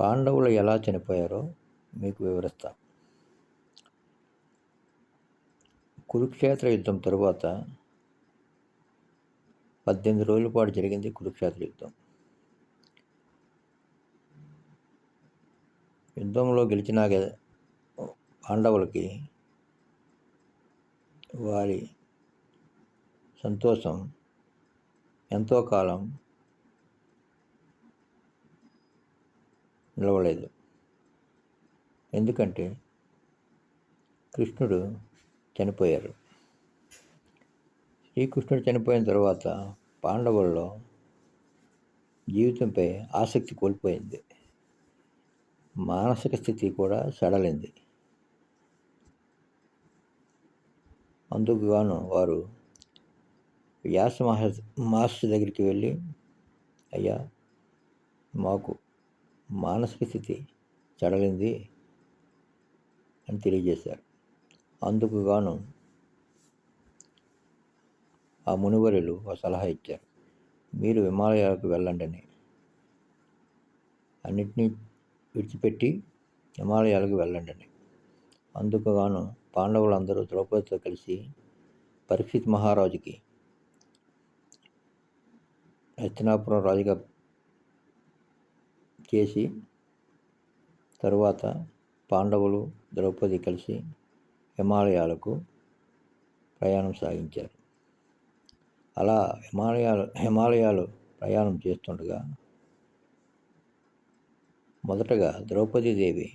పాండవులు ఎలా చనిపోయారో మీకు వివరిస్తా. కురుక్షేత్ర యుద్ధం తరువాత పద్దెనిమిది రోజుల పాటు జరిగింది కురుక్షేత్ర యుద్ధం. యుద్ధంలో గెలిచిన పాండవులకి వారి సంతోషం ఎంతో కాలం నిలవలేదు. ఎందుకంటే కృష్ణుడు చనిపోయారు. శ్రీకృష్ణుడు చనిపోయిన తర్వాత పాండవుల్లో జీవితంపై ఆసక్తి కోల్పోయింది. మానసిక స్థితి కూడా సడలింది. అందుకు గాను వారు వ్యాస మహ మాస్టర్ దగ్గరికి వెళ్ళి అయ్యా మాకు మానసిక స్థితి సడలింది అని తెలియజేశారు. అందుకు గాను ఆ మునివరులు ఒక సలహా ఇచ్చారు. మీరు హిమాలయాలకు వెళ్ళండి అని అన్నిటినీ విడిచిపెట్టి హిమాలయాలకు వెళ్ళండి అని అందుకు గాను పాండవులందరూ ద్రౌపదితో కలిసి పరీక్షిత్ మహారాజుకి హస్తినాపురం రాజుగా చేసి తరువాత పాండవులు ద్రౌపది కలిసి హిమాలయాలకు ప్రయాణం సాగించారు. అలా హిమాలయాలు హిమాలయాలు ప్రయాణం చేస్తుండగా మొదటగా ద్రౌపదీదేవి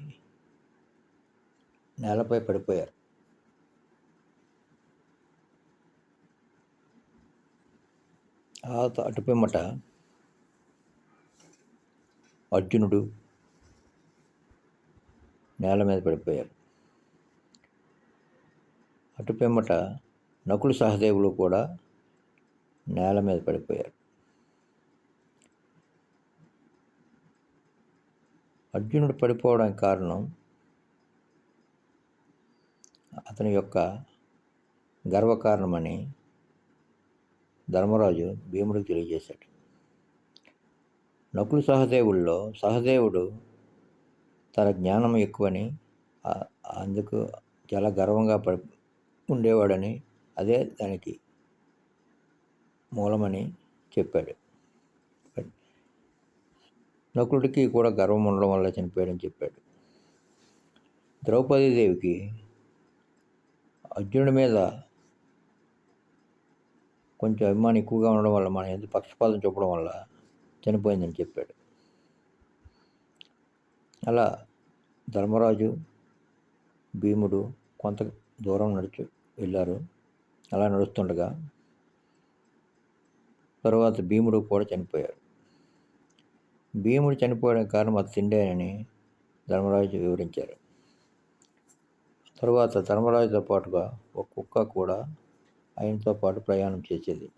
నేలపై పడిపోయారు. ఆ అటుపిమ్మట అర్జునుడు నేల మీద పడిపోయారు అటు పిమ్మట నకులు సహదేవులు కూడా నేల మీద పడిపోయారు అర్జునుడు పడిపోవడానికి కారణం అతని యొక్క గర్వకారణమని ధర్మరాజు భీముడికి తెలియజేశాడు. నకులు సహదేవుల్లో సహదేవుడు తన జ్ఞానం ఎక్కువని అందుకు చాలా గర్వంగా పడి ఉండేవాడని అదే దానికి మూలమని చెప్పాడు. నకులుడికి కూడా గర్వం ఉండడం వల్ల చనిపోయాడని చెప్పాడు. ద్రౌపదీదేవికి అర్జునుడి మీద కొంచెం అభిమానం ఎక్కువగా ఉండడం వల్ల మన ఎందుకు పక్షపాతం చూపడం వల్ల చనిపోయిందని చెప్పాడు. అలా ధర్మరాజు భీముడు కొంత దూరం నడుచు వెళ్ళారు. అలా నడుస్తుండగా తర్వాత భీముడు కూడా చనిపోయారు భీముడు చనిపోవడానికి కారణం అది తిండేనని ధర్మరాజు వివరించారు. తర్వాత ధర్మరాజుతో పాటుగా ఒక కుక్క కూడా ఆయనతో పాటు ప్రయాణం చేసేది.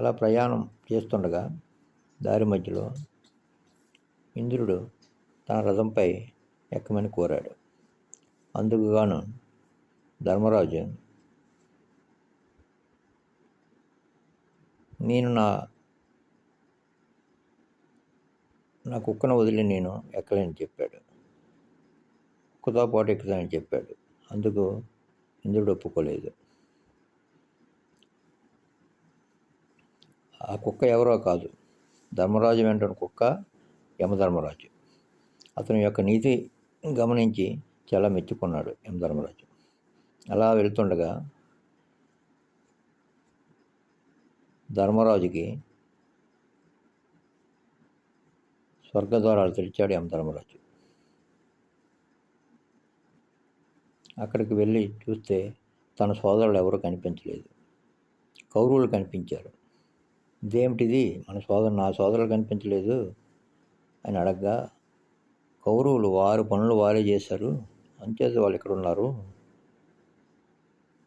అలా ప్రయాణం చేస్తుండగా దారి మధ్యలో ఇంద్రుడు తన రథంపై ఎక్కమని కోరాడు. అందుకుగాను ధర్మరాజు నేను నా నా కుక్కను వదిలి నేను ఎక్కలేని చెప్పాడు. కుక్కతో పాటు ఎక్కుతానని చెప్పాడు. అందుకు ఇంద్రుడు ఒప్పుకోలేదు. ఆ కుక్క ఎవరో కాదు. ధర్మరాజు వెంటనే కుక్క యమధర్మరాజు. అతని యొక్క నీతి గమనించి చాలా మెచ్చుకున్నాడు యమధర్మరాజు. అలా వెళ్తుండగా ధర్మరాజుకి స్వర్గద్వారాలు తెరిచాడు యమధర్మరాజు. అక్కడికి వెళ్ళి చూస్తే తన సోదరులు ఎవరు కనిపించలేదు. కౌరవులు కనిపించారు. ఇదేమిటిది? మన సోదరు నా సోదరులు కనిపించలేదు. అని అడగగా కౌరవులు వారు పనులు వారే చేశారు. అంచేత వాళ్ళు ఇక్కడ ఉన్నారు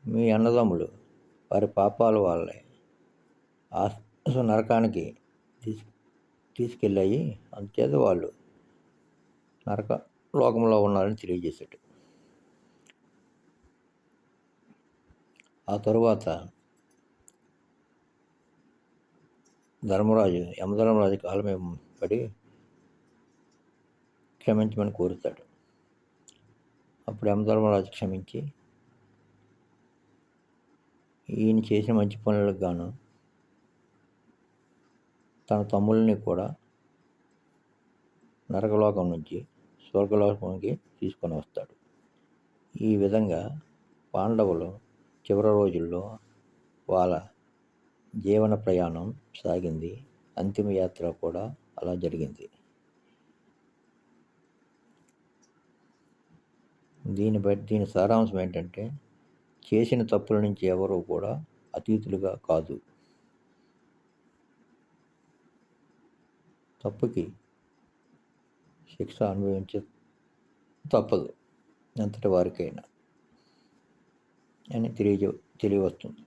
మీ అన్నదమ్ములు వారి పాపాలు వాళ్ళే. ఆ నరకానికి తీసు తీసుకెళ్ళాయి. అంచేత వాళ్ళు నరక లోకంలో ఉన్నారని తెలియజేశాడు ఆ తరువాత ధర్మరాజు యమధర్మరాజు కాలమే పడి క్షమించమని కోరుతాడు. అప్పుడు యమధర్మరాజు క్షమించి ఈయన చేసిన మంచి పనులకు గాను తన తమ్ముళ్ళని కూడా నరకలోకం నుంచి స్వర్గలోకానికి తీసుకొని వస్తాడు. ఈ విధంగా పాండవులు చివరి రోజుల్లో వాళ్ళ జీవన ప్రయాణం సాగింది. అంతిమయాత్ర కూడా అలా జరిగింది. దీని బట్టి దీని సారాంశం ఏంటంటే చేసిన తప్పుల నుంచి ఎవరు కూడా అతీతులుగా కాదు. తప్పుకి శిక్ష అనుభవించే తప్పదు. ఎంతటి వారికైనా అని తెలియజే తెలియవస్తుంది.